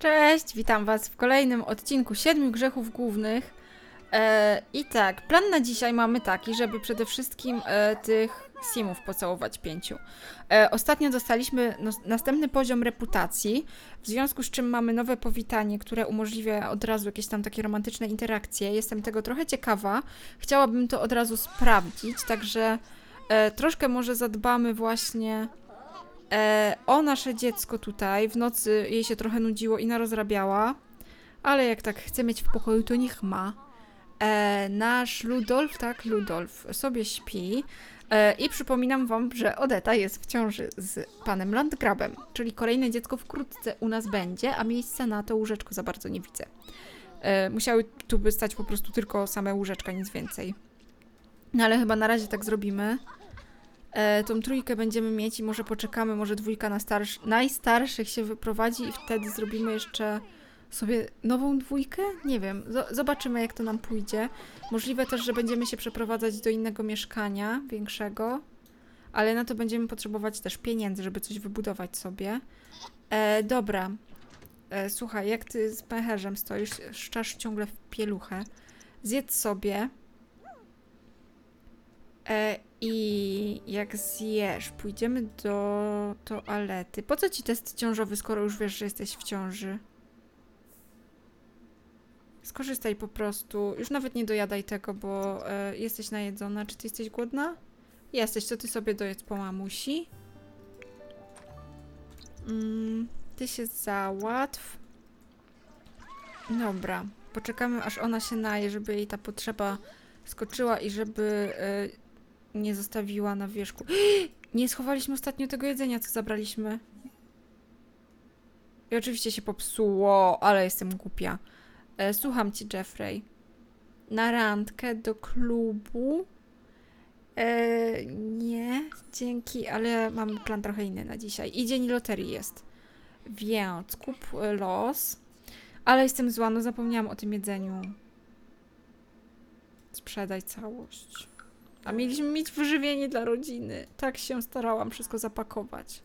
Cześć, witam Was w kolejnym odcinku Siedmiu Grzechów Głównych. E, I tak, plan na dzisiaj mamy taki, żeby przede wszystkim e, tych simów pocałować pięciu. E, ostatnio dostaliśmy nos- następny poziom reputacji, w związku z czym mamy nowe powitanie, które umożliwia od razu jakieś tam takie romantyczne interakcje. Jestem tego trochę ciekawa. Chciałabym to od razu sprawdzić, także e, troszkę może zadbamy właśnie e, o nasze dziecko tutaj. W nocy jej się trochę nudziło i narozrabiała, ale jak tak chce mieć w pokoju, to niech ma. E, nasz Ludolf, tak, Ludolf sobie śpi. E, I przypominam wam, że Odeta jest w ciąży z panem Landgrabem, czyli kolejne dziecko wkrótce u nas będzie, a miejsca na to łóżeczko za bardzo nie widzę. E, musiały tu by stać po prostu tylko same łóżeczka, nic więcej. No ale chyba na razie tak zrobimy. E, tą trójkę będziemy mieć i może poczekamy, może dwójka na starsz, najstarszych się wyprowadzi i wtedy zrobimy jeszcze sobie nową dwójkę? Nie wiem, Z- zobaczymy jak to nam pójdzie. Możliwe też, że będziemy się przeprowadzać do innego mieszkania, większego, ale na to będziemy potrzebować też pieniędzy, żeby coś wybudować sobie. E, dobra, e, słuchaj, jak ty z pęcherzem stoisz, szczasz ciągle w pieluchę, zjedz sobie. E, I jak zjesz, pójdziemy do toalety. Po co ci test ciążowy, skoro już wiesz, że jesteś w ciąży? Skorzystaj po prostu. Już nawet nie dojadaj tego, bo e, jesteś najedzona. Czy ty jesteś głodna? Jesteś, to ty sobie dojedz po mamusi. Mm, ty się załatw. Dobra. Poczekamy, aż ona się naje, żeby jej ta potrzeba skoczyła i żeby e, nie zostawiła na wierzchu. Nie schowaliśmy ostatnio tego jedzenia, co zabraliśmy. I oczywiście się popsuło, ale jestem głupia. E, słucham cię, Jeffrey. Na randkę do klubu? E, nie, dzięki, ale mam plan trochę inny na dzisiaj. I dzień loterii jest. Więc kup e, los. Ale jestem zła, no zapomniałam o tym jedzeniu. Sprzedaj całość. A mieliśmy mieć wyżywienie dla rodziny. Tak się starałam wszystko zapakować.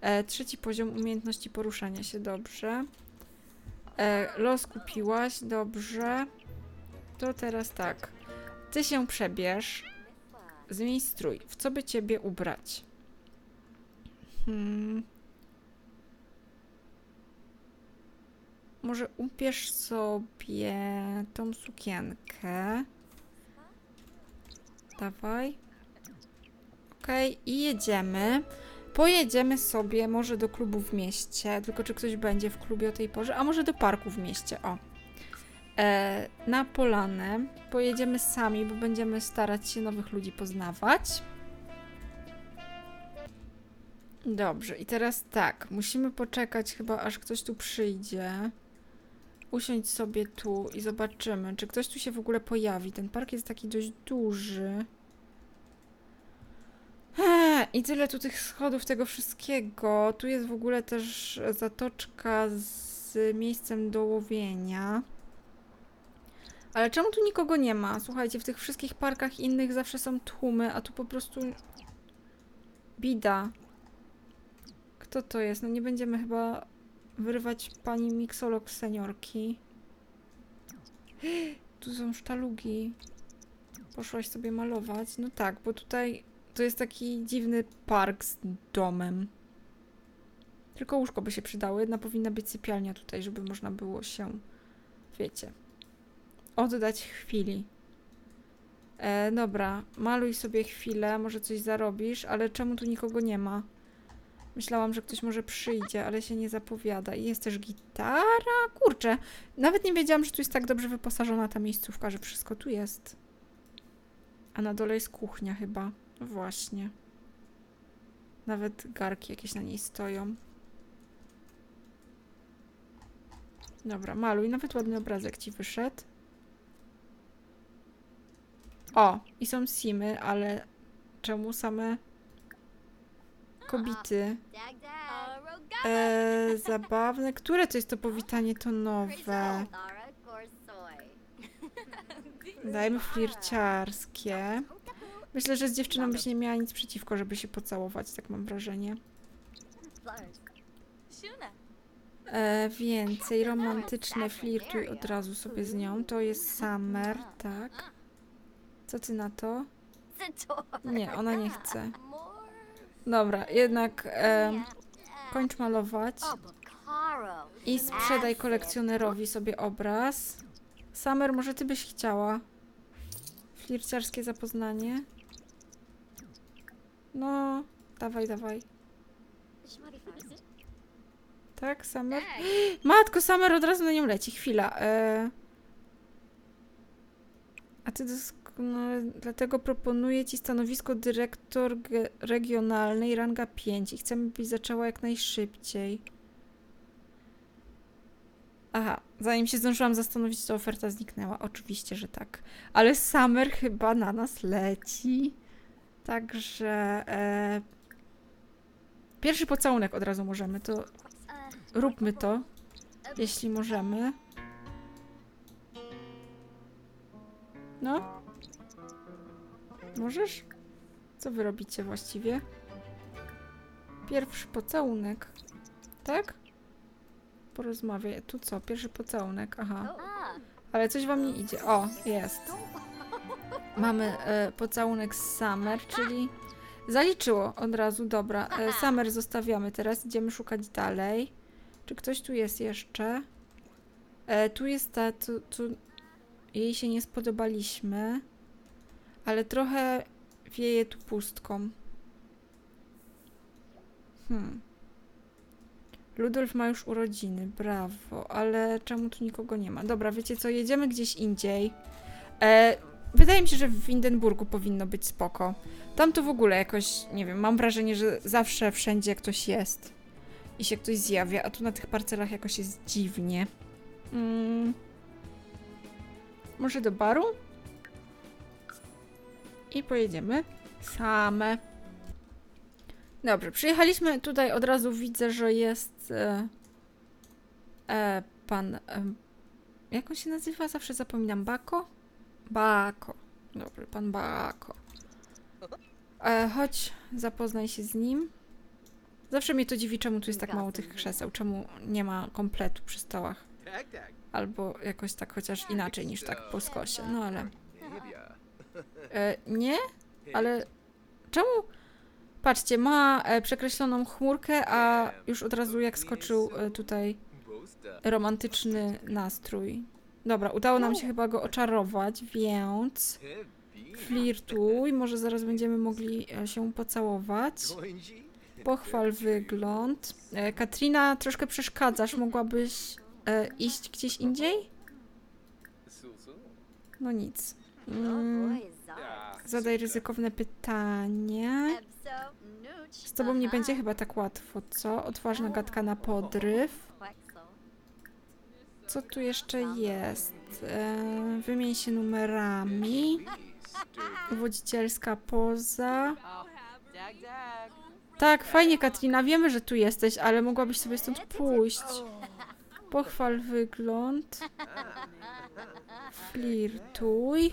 E, trzeci poziom umiejętności poruszania się dobrze. E, los kupiłaś, dobrze. To teraz tak. Ty się przebierz. Zmień strój. W co by ciebie ubrać? Hmm. Może ubierz sobie tą sukienkę. Dawaj. Okej, i jedziemy. Pojedziemy sobie może do klubu w mieście, tylko czy ktoś będzie w klubie o tej porze, a może do parku w mieście, o. E, na polanę. Pojedziemy sami, bo będziemy starać się nowych ludzi poznawać. Dobrze, i teraz tak, musimy poczekać chyba aż ktoś tu przyjdzie. Usiądź sobie tu i zobaczymy, czy ktoś tu się w ogóle pojawi. Ten park jest taki dość duży. Eee, I tyle tu tych schodów, tego wszystkiego. Tu jest w ogóle też zatoczka z miejscem do łowienia. Ale czemu tu nikogo nie ma? Słuchajcie, w tych wszystkich parkach innych zawsze są tłumy, a tu po prostu bida. Kto to jest? No nie będziemy chyba wyrywać pani miksolog seniorki. Tu są sztalugi. Poszłaś sobie malować? No tak, bo tutaj to jest taki dziwny park z domem. Tylko łóżko by się przydało. Jedna powinna być sypialnia tutaj, żeby można było się, wiecie, oddać chwili. E, dobra, maluj sobie chwilę, może coś zarobisz, ale czemu tu nikogo nie ma? Myślałam, że ktoś może przyjdzie, ale się nie zapowiada. I jest też gitara. Kurczę, nawet nie wiedziałam, że tu jest tak dobrze wyposażona ta miejscówka, że wszystko tu jest. A na dole jest kuchnia chyba. No właśnie. Nawet garki jakieś na niej stoją. Dobra, maluj. Nawet ładny obrazek ci wyszedł. O, i są simy, ale czemu same kobity? Eee, zabawne. Które to jest to powitanie to nowe? Dajmy flirciarskie. Myślę, że z dziewczyną byś nie miała nic przeciwko, żeby się pocałować, tak mam wrażenie. E, więcej romantyczne flirtuj od razu sobie z nią. To jest Summer, tak. Co ty na to? Nie, ona nie chce. Dobra, jednak e, kończ malować i sprzedaj kolekcjonerowi sobie obraz. Summer, może ty byś chciała? Flirciarskie zapoznanie? No, dawaj, dawaj. Tak, Summer? Matko, Summer od razu na nią leci. Chwila. E... A ty doskonale... Dlatego proponuję ci stanowisko dyrektor regionalnej, ranga 5 i chcemy, byś zaczęła jak najszybciej. Aha, zanim się zdążyłam zastanowić, to oferta zniknęła. Oczywiście, że tak. Ale Summer chyba na nas leci. Także... E... Pierwszy pocałunek od razu możemy, to róbmy to, jeśli możemy. No? Możesz? Co wy robicie właściwie? Pierwszy pocałunek. Tak? Porozmawiaj. Tu co? Pierwszy pocałunek. Aha. Ale coś wam nie idzie. O, jest. Mamy e, pocałunek z Summer, czyli zaliczyło od razu. Dobra, e, Summer zostawiamy teraz. Idziemy szukać dalej. Czy ktoś tu jest jeszcze? E, tu jest ta, tu, tu jej się nie spodobaliśmy, ale trochę wieje tu pustką. Hmm. Ludolf ma już urodziny, brawo, ale czemu tu nikogo nie ma? Dobra, wiecie co, jedziemy gdzieś indziej. E, wydaje mi się, że w Windenburgu powinno być spoko. Tam to w ogóle jakoś, nie wiem, mam wrażenie, że zawsze wszędzie ktoś jest i się ktoś zjawia, a tu na tych parcelach jakoś jest dziwnie. Mm. Może do baru? I pojedziemy same. Dobrze, przyjechaliśmy tutaj od razu widzę, że jest e, e, pan. E, jak on się nazywa? Zawsze zapominam. Bako? Bako. Dobry, pan Bako. E, chodź, zapoznaj się z nim. Zawsze mnie to dziwi, czemu tu jest tak mało tych krzeseł, czemu nie ma kompletu przy stołach. Tak, tak. Albo jakoś tak chociaż inaczej niż tak po skosie. No ale. E, nie? Ale czemu? Patrzcie, ma e, przekreśloną chmurkę, a już od razu jak skoczył e, tutaj romantyczny nastrój. Dobra, udało nam się chyba go oczarować, więc flirtuj. Może zaraz będziemy mogli się pocałować. Pochwal wygląd. Katrina, troszkę przeszkadzasz. Mogłabyś iść gdzieś indziej? No nic. Mm, zadaj ryzykowne pytanie. Z tobą nie będzie chyba tak łatwo, co? Odważna gadka na podryw. Co tu jeszcze jest? E, wymień się numerami. Wodzicielska poza. Tak, fajnie, Katrina, wiemy, że tu jesteś, ale mogłabyś sobie stąd pójść. Pochwal wygląd. Flirtuj.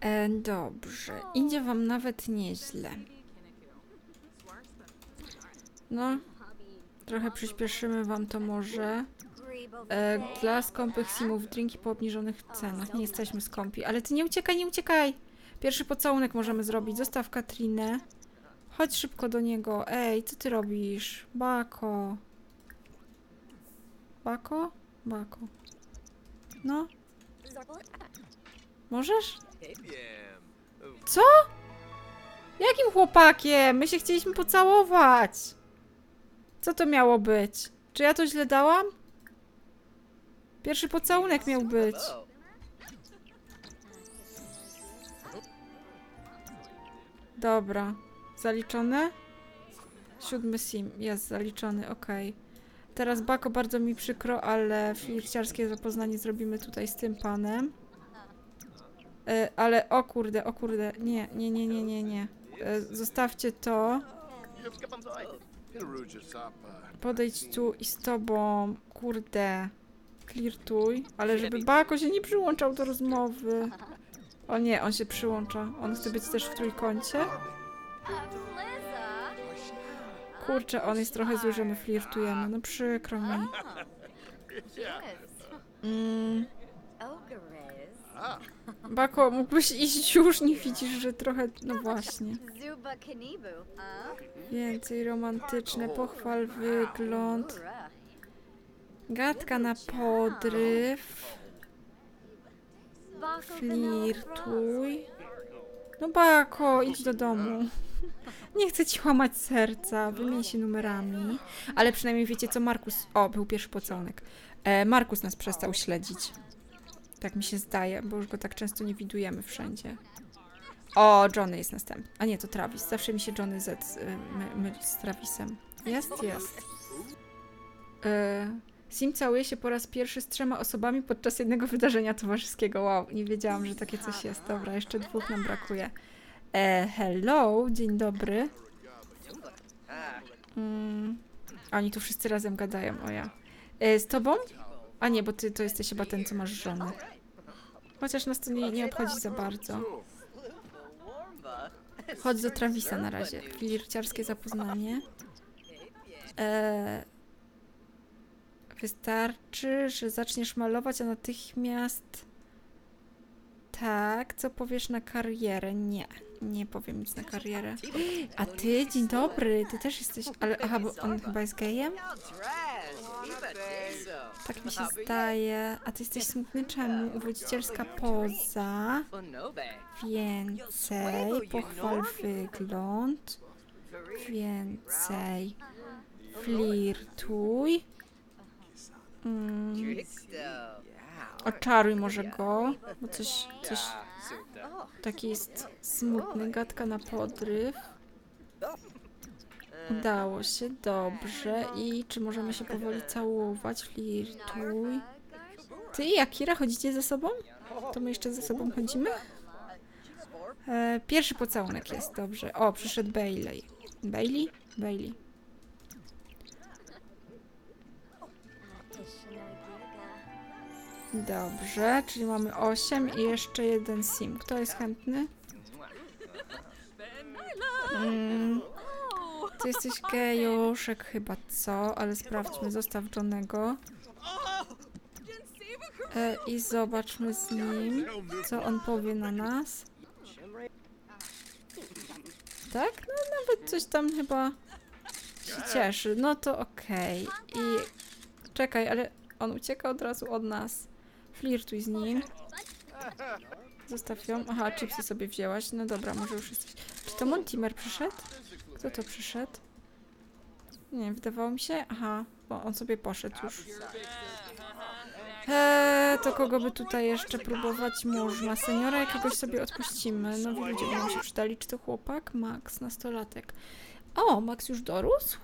E, dobrze, idzie wam nawet nieźle. No, trochę przyspieszymy wam to może. E, dla skąpych simów drinki po obniżonych cenach. Nie jesteśmy skąpi, ale ty nie uciekaj, nie uciekaj! Pierwszy pocałunek możemy zrobić. Zostaw Katrinę. Chodź szybko do niego. Ej, co ty robisz? Bako. Bako? Bako. No, możesz? Co? Jakim chłopakiem? My się chcieliśmy pocałować. Co to miało być? Czy ja to źle dałam? Pierwszy pocałunek miał być. Dobra. Zaliczone? Siódmy sim. Jest zaliczony, okej. Teraz Bako, bardzo mi przykro, ale flirciarskie zapoznanie zrobimy tutaj z tym panem. E, ale o kurde, o kurde, nie, nie, nie, nie, nie, nie. E, zostawcie to. Podejdź tu i z tobą, kurde, flirtuj, ale żeby Bako się nie przyłączał do rozmowy. O nie, on się przyłącza. On chce być też w trójkącie. Kurczę, on jest trochę zły, że my flirtujemy. No przykro mi. Mm, Bako, mógłbyś iść już, nie widzisz, że trochę... No właśnie. Zuba Kanibu. Więcej romantyczne, pochwal wygląd. Gadka na podryw. Flirtuj. No Bako, idź do domu. Nie chcę ci łamać serca, wymień się numerami. Ale przynajmniej wiecie co, Markus... O, był pierwszy pocałunek. E, Markus nas przestał śledzić. Tak mi się zdaje, bo już go tak często nie widujemy wszędzie. O, Johnny jest następny. A nie, to Travis. Zawsze mi się Johnny Z y, my, z Travisem. Jest, jest. Y, Sim całuje się po raz pierwszy z trzema osobami podczas jednego wydarzenia towarzyskiego. Wow, nie wiedziałam, że takie coś jest. Dobra, jeszcze dwóch nam brakuje. E, hello, dzień dobry. Mm, oni tu wszyscy razem gadają, o ja. E, z tobą? A nie, bo ty to jesteś chyba ten, co masz żonę. Chociaż nas to nie, nie obchodzi za bardzo. Chodź do Travisa na razie. Flirciarskie zapoznanie. E, wystarczy, że zaczniesz malować, a natychmiast... Tak, co powiesz na karierę? Nie, nie powiem nic na karierę. A ty, dzień dobry, ty też jesteś... Ale, aha, bo on chyba jest gejem? Tak mi się zdaje. A ty jesteś smutny czemu? Uwodzicielska poza. Więcej. Pochwal wygląd. Więcej. Flirtuj. Mm, oczaruj może go, bo coś, coś taki jest smutny, gadka na podryw. Udało się, dobrze. I czy możemy się powoli całować? Flirtuj. Ty i Akira chodzicie ze sobą? To my jeszcze ze sobą chodzimy? E, pierwszy pocałunek jest, dobrze. O, przyszedł Bailey. Bailey? Bailey. Dobrze, czyli mamy 8 i jeszcze jeden sim. Kto jest chętny? Mm, ty jesteś gejuszek chyba, co? Ale sprawdźmy, zostaw Johnego. E, I zobaczmy z nim, co on powie na nas. Tak? No nawet coś tam chyba się cieszy. No to okej. I czekaj, ale on ucieka od razu od nas. Flirtuj z nim. Zostaw ją. Aha, chipsy sobie wzięłaś. No dobra, może już jesteś. Czy to Montimer przyszedł? Kto to przyszedł? Nie, wydawało mi się. Aha, bo on sobie poszedł już. Eee, to kogo by tutaj jeszcze próbować można? Seniora jakiegoś sobie odpuścimy. Nowi ludzie będą się przydali. Czy to chłopak? Max, nastolatek. O, Max już dorósł?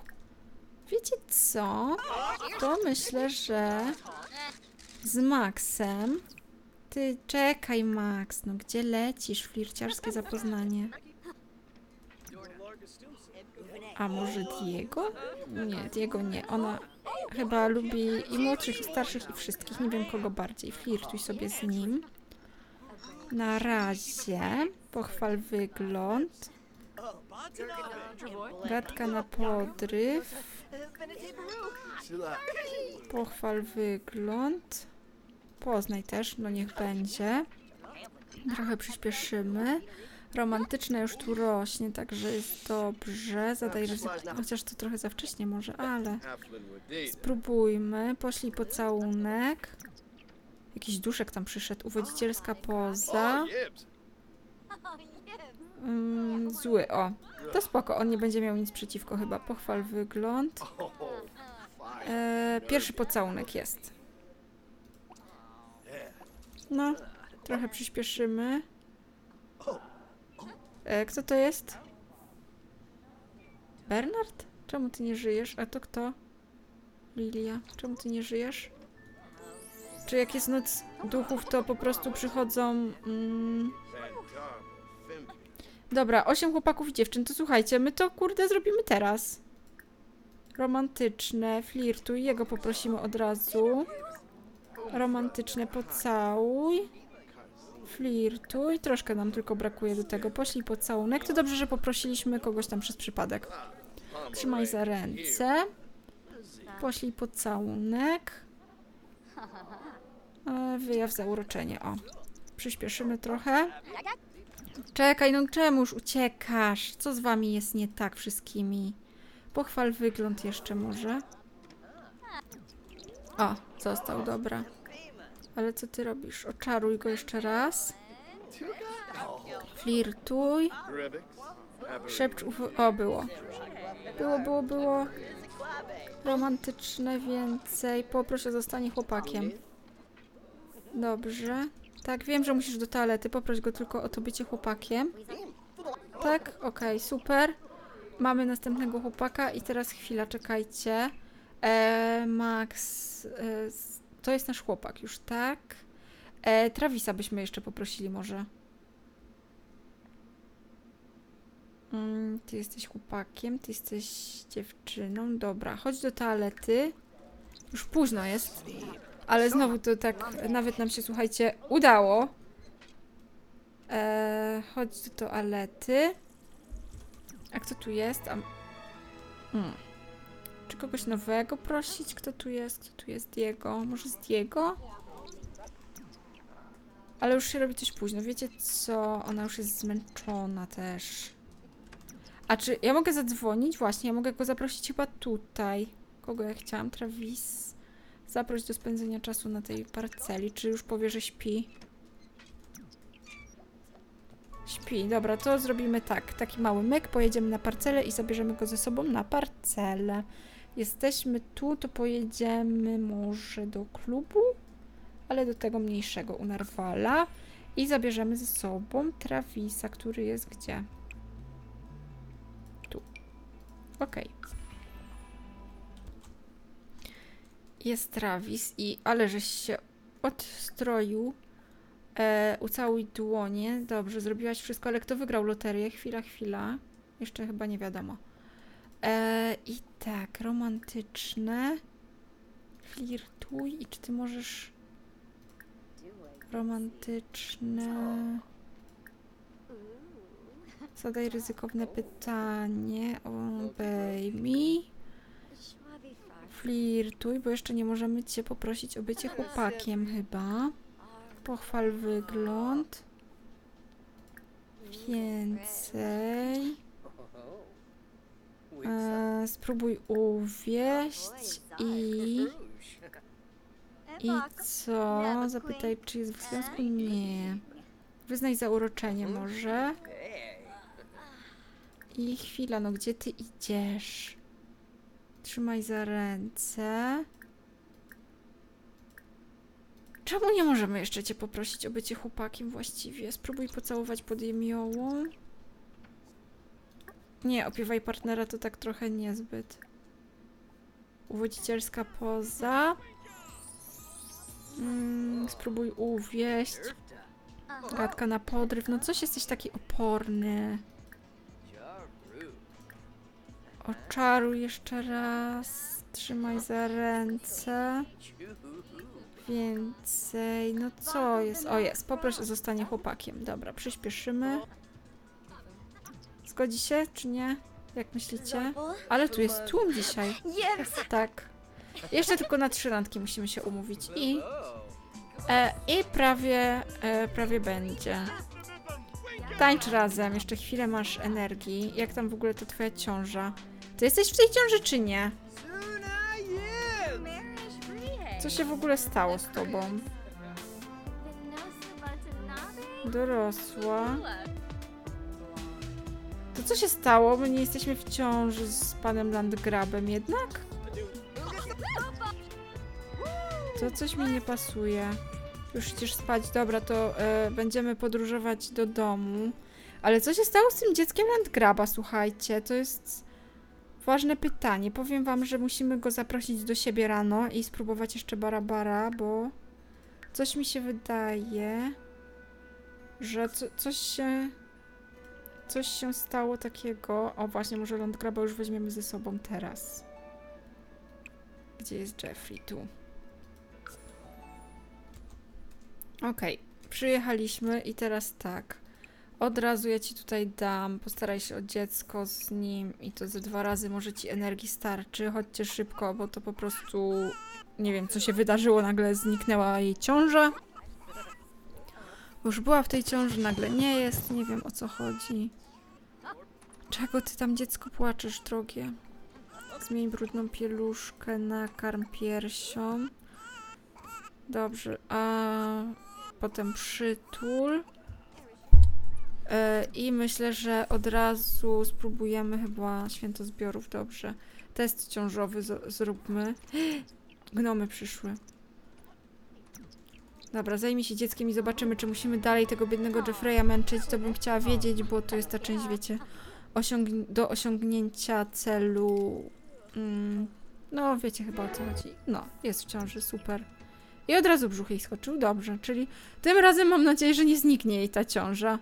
Wiecie co? To myślę, że z Maxem. Ty czekaj, Max. No gdzie lecisz? Flirciarskie zapoznanie. A może Diego? Nie, Diego nie. Ona chyba lubi i młodszych, i starszych, i wszystkich. Nie wiem kogo bardziej. Flirtuj sobie z nim. Na razie. Pochwal wygląd. Gadka na podryw. Pochwal wygląd. Poznaj też, no niech będzie. Trochę przyspieszymy. Romantyczne już tu rośnie, także jest dobrze. Zadaj ryzyko. Chociaż to trochę za wcześnie może, ale spróbujmy. Poślij pocałunek. Jakiś duszek tam przyszedł. Uwodzicielska poza. Mm, zły, o. To spoko, on nie będzie miał nic przeciwko chyba. Pochwal wygląd. E, pierwszy pocałunek jest. No, trochę przyspieszymy. E, kto to jest? Bernard? Czemu ty nie żyjesz? A to kto? Lilia. Czemu ty nie żyjesz? Czy jak jest noc duchów, to po prostu przychodzą... Mm... Dobra, osiem chłopaków i dziewczyn, to słuchajcie, my to kurde zrobimy teraz. Romantyczne, flirtuj, jego poprosimy od razu. Romantyczne pocałuj. Flirtuj. Troszkę nam tylko brakuje do tego. Poślij pocałunek. To dobrze, że poprosiliśmy kogoś tam przez przypadek. Trzymaj za ręce. Poślij pocałunek. E, Wyjaw zauroczenie, o. Przyspieszymy trochę. Czekaj, no czemuż uciekasz? Co z wami jest nie tak wszystkimi? Pochwal wygląd jeszcze może. O, został, dobra. Ale co ty robisz? Oczaruj go jeszcze raz. Flirtuj. Szepcz. O, było. Było, było, było. Romantyczne więcej. Poproś o zostanie chłopakiem. Dobrze. Tak, wiem, że musisz do toalety. Poproś go tylko o to bycie chłopakiem. Tak? Okej, super. Mamy następnego chłopaka i teraz chwila, czekajcie. E, Max, e, to jest nasz chłopak już, tak? E, Travisa byśmy jeszcze poprosili może. Mm, ty jesteś chłopakiem, ty jesteś dziewczyną. Dobra, chodź do toalety. Już późno jest. Ale znowu to tak, nawet nam się, słuchajcie, udało. E, chodź do toalety. A kto tu jest? A... Hmm. Czy kogoś nowego prosić? Kto tu jest? Kto tu jest? Diego? Może z Diego? Ale już się robi coś późno. Wiecie co? Ona już jest zmęczona też. A czy ja mogę zadzwonić? Właśnie, ja mogę go zaprosić chyba tutaj. Kogo ja chciałam? Travis. Zaproś do spędzenia czasu na tej parceli. Czy już powie, że śpi? Śpi. Dobra, to zrobimy tak. Taki mały myk. Pojedziemy na parcelę i zabierzemy go ze sobą na parcelę. Jesteśmy tu, to pojedziemy może do klubu, ale do tego mniejszego u Narwala. I zabierzemy ze sobą Travisa, który jest gdzie? Tu. Okej. Jest Travis i ale żeś się odstroił. E, ucałuj dłonie. Dobrze, zrobiłaś wszystko, ale kto wygrał loterię? Chwila, chwila. Jeszcze chyba nie wiadomo. E, I tak, romantyczne. Flirtuj. I czy ty możesz... Romantyczne... Zadaj ryzykowne pytanie. Mi. Flirtuj, bo jeszcze nie możemy cię poprosić o bycie chłopakiem chyba. Pochwal wygląd. Więcej. E, spróbuj uwieść i... I co? Zapytaj, czy jest w związku? Nie. Wyznaj zauroczenie może. I chwila, no gdzie ty idziesz? Trzymaj za ręce. Czemu nie możemy jeszcze cię poprosić o bycie chłopakiem właściwie? Spróbuj pocałować pod jemiołą. Nie, opiewaj partnera to tak trochę niezbyt. Uwodzicielska poza. Mm, spróbuj uwieść. Gadka na podryw. No coś jesteś taki oporny. Oczaruj jeszcze raz. Trzymaj za ręce. Więcej. No co jest? O jest. Poproś o zostanie chłopakiem. Dobra, przyspieszymy. Zgodzi się, czy nie? Jak myślicie? Ale tu jest tłum dzisiaj. Tak. Jeszcze tylko na trzy randki musimy się umówić. I, e, i prawie, e, prawie będzie. Tańcz razem. Jeszcze chwilę masz energii. Jak tam w ogóle to twoja ciąża? Ty jesteś w tej ciąży, czy nie? Co się w ogóle stało z tobą? Dorosła. To co się stało? My nie jesteśmy w ciąży z panem Landgrabem jednak? To coś mi nie pasuje. Już idziesz spać. Dobra, to e, będziemy podróżować do domu. Ale co się stało z tym dzieckiem Landgraba, słuchajcie? To jest ważne pytanie. Powiem wam, że musimy go zaprosić do siebie rano i spróbować jeszcze barabara, bo coś mi się wydaje, że co, coś się coś się stało takiego. O, właśnie, może Landgraba już weźmiemy ze sobą teraz. Gdzie jest Jeffrey? Tu. Okej, przyjechaliśmy i teraz tak. Od razu ja ci tutaj dam. Postaraj się o dziecko z nim i to ze dwa razy może ci energii starczy. Chodźcie szybko, bo to po prostu nie wiem, co się wydarzyło. Nagle zniknęła jej ciąża. Już była w tej ciąży, nagle nie jest. Nie wiem o co chodzi. Czego ty tam dziecko płaczesz, drogie? Zmień brudną pieluszkę na karm piersią. Dobrze, a potem przytul. E, I myślę, że od razu spróbujemy chyba święto zbiorów. Dobrze. Test ciążowy zróbmy. Gnomy przyszły. Dobra, zajmij się dzieckiem i zobaczymy, czy musimy dalej tego biednego Jeffreya męczyć. To bym chciała wiedzieć, bo to jest ta część, wiecie, do osiągnięcia celu. Mm, no, wiecie chyba o co chodzi. No, jest w ciąży, super. I od razu brzuch jej skoczył, dobrze. Czyli tym razem mam nadzieję, że nie zniknie jej ta ciąża.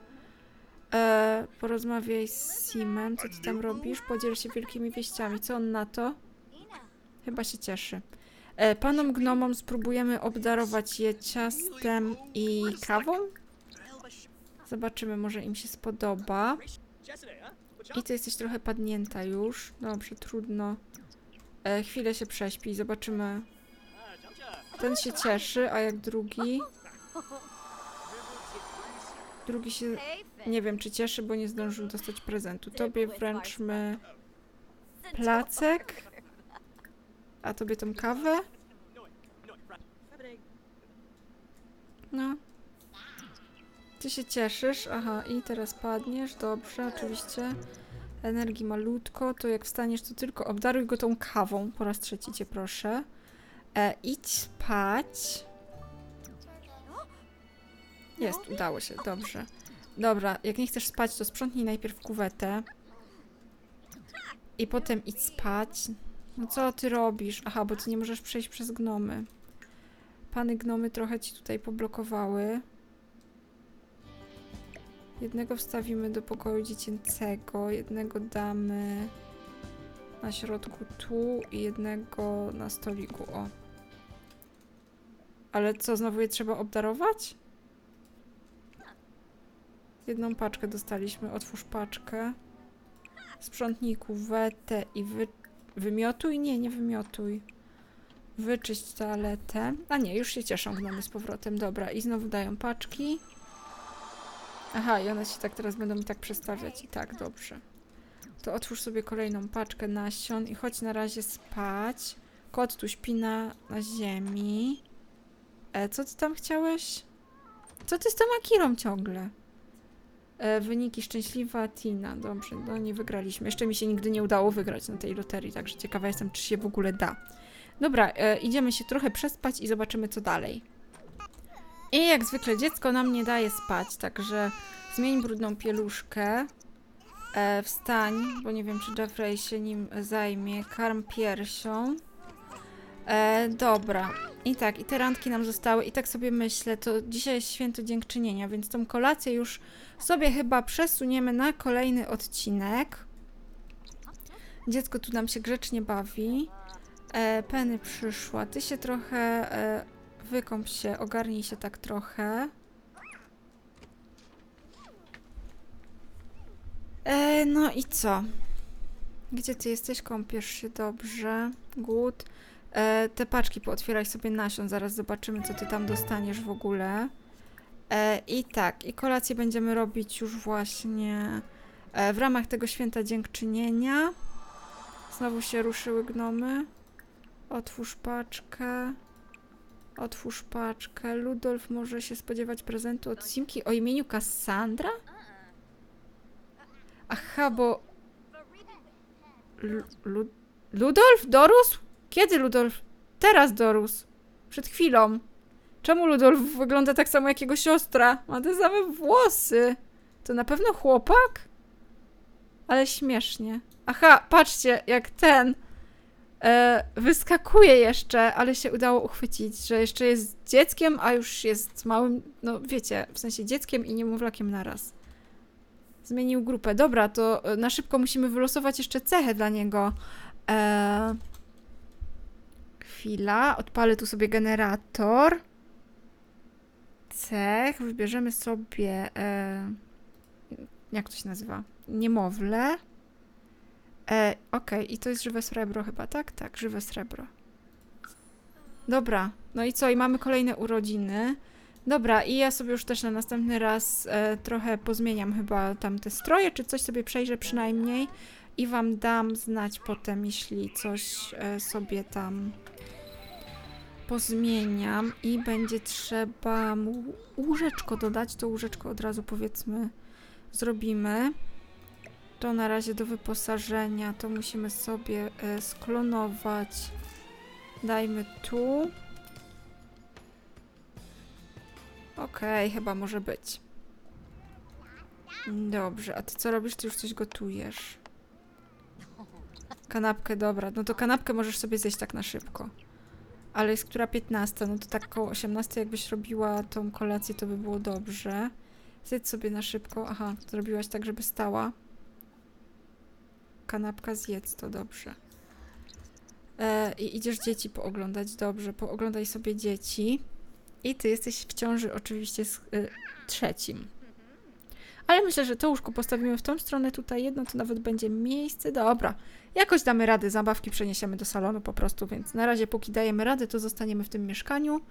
E, porozmawiaj z Simem, co ty tam robisz? Podziel się wielkimi wieściami. Co on na to? Chyba się cieszy. E, panom gnomom spróbujemy obdarować je ciastem i kawą. Zobaczymy, może im się spodoba. I ty jesteś trochę padnięta już. Dobrze, trudno. E, chwilę się prześpi, zobaczymy. Ten się cieszy, a jak drugi? Drugi się nie wiem, czy cieszy, bo nie zdążył dostać prezentu. Tobie wręczmy placek, a tobie tą kawę. No. Ty się cieszysz? Aha, i teraz padniesz. Dobrze, oczywiście. Energii malutko, to jak wstaniesz, to tylko obdaruj go tą kawą. Po raz trzeci cię proszę. E, idź spać. Jest, udało się, dobrze. Dobra, jak nie chcesz spać, to sprzątnij najpierw kuwetę. I potem idź spać. No co ty robisz? Aha, bo ty nie możesz przejść przez gnomy. Pany gnomy trochę ci tutaj poblokowały. Jednego wstawimy do pokoju dziecięcego, jednego damy na środku tu i jednego na stoliku, o. Ale co, znowu je trzeba obdarować? Jedną paczkę dostaliśmy. Otwórz paczkę. Sprzątnij kuwetę i wy... wymiotuj? Nie, nie wymiotuj. Wyczyść toaletę. A nie, już się cieszą gnomy z powrotem. Dobra, i znowu dają paczki. Aha, i one się tak teraz będą mi tak przestawiać. I tak, dobrze. To otwórz sobie kolejną paczkę nasion i chodź na razie spać. Kot tu śpi na, na ziemi. E, co ty tam chciałeś? Co ty z tą Akirą ciągle? E, wyniki szczęśliwa Tina. Dobrze, no nie wygraliśmy. Jeszcze mi się nigdy nie udało wygrać na tej loterii, także ciekawa jestem, czy się w ogóle da. Dobra, e, idziemy się trochę przespać i zobaczymy, co dalej. I jak zwykle dziecko nam nie daje spać, także zmień brudną pieluszkę. E, wstań, bo nie wiem, czy Jeffrey się nim zajmie. Karm piersią. E, dobra. I tak, i te randki nam zostały. I tak sobie myślę, to dzisiaj jest święto dziękczynienia, więc tą kolację już sobie chyba przesuniemy na kolejny odcinek. Dziecko tu nam się grzecznie bawi. E, Penny przyszła. Ty się trochę e, wykąp się, ogarnij się tak trochę. E, no i co? Gdzie ty jesteś? Kąpiesz się dobrze. Głód. E, te paczki pootwieraj sobie nasion, zaraz zobaczymy, co ty tam dostaniesz w ogóle. E, I tak, i kolację będziemy robić już właśnie e, w ramach tego święta dziękczynienia. Znowu się ruszyły gnomy. Otwórz paczkę. Otwórz paczkę. Ludolf może się spodziewać prezentu od Simki o imieniu Cassandra? Aha, bo... Lu- Ludolf dorósł? Kiedy Ludolf? Teraz dorósł. Przed chwilą. Czemu Ludolf wygląda tak samo jak jego siostra? Ma te same włosy. To na pewno chłopak? Ale śmiesznie. Aha, patrzcie, jak ten e, wyskakuje jeszcze, ale się udało uchwycić, że jeszcze jest dzieckiem, a już jest małym, no wiecie, w sensie dzieckiem i niemowlakiem naraz. Zmienił grupę. Dobra, to e, na szybko musimy wylosować jeszcze cechę dla niego. E, chwila, odpalę tu sobie generator. Cech, wybierzemy sobie. E, Jak to się nazywa? Niemowlę. E, Okej, i to jest żywe srebro chyba, tak? Tak, żywe srebro. Dobra, no i co? I mamy kolejne urodziny. Dobra, i ja sobie już też na następny raz e, trochę pozmieniam chyba tam te stroje, czy coś sobie przejrzę przynajmniej i wam dam znać potem, jeśli coś e, sobie tam pozmieniam i będzie trzeba mu łóżeczko dodać, to łóżeczko od razu powiedzmy zrobimy. To na razie do wyposażenia to musimy sobie e, sklonować. Dajmy tu. Okej, chyba może być. Dobrze, a ty co robisz? Ty już coś gotujesz. Kanapkę, dobra. No to kanapkę możesz sobie zjeść tak na szybko. Ale jest która 15, no to tak koło 18 jakbyś robiła tą kolację, to by było dobrze. Zjedz sobie na szybko. Aha, zrobiłaś tak, żeby stała. Kanapka zjedz, to dobrze. E, I idziesz dzieci pooglądać, dobrze. Pooglądaj sobie dzieci. I ty jesteś w ciąży oczywiście z y, trzecim. Ale myślę, że to łóżko postawimy w tą stronę, tutaj jedno, to nawet będzie miejsce. Dobra, jakoś damy radę, zabawki przeniesiemy do salonu po prostu, więc na razie póki dajemy radę, to zostaniemy w tym mieszkaniu.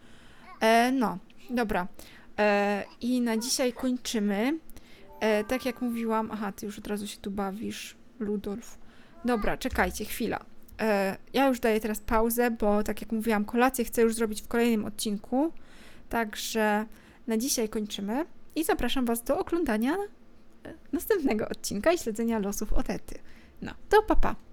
E, no, dobra. E, I na dzisiaj kończymy. E, tak jak mówiłam, aha, ty już od razu się tu bawisz, Ludolf. Dobra, czekajcie, chwila. E, ja już daję teraz pauzę, bo tak jak mówiłam, kolację chcę już zrobić w kolejnym odcinku. Także na dzisiaj kończymy i zapraszam Was do oglądania e, następnego odcinka i śledzenia losów Otety. No, to papa. Pa.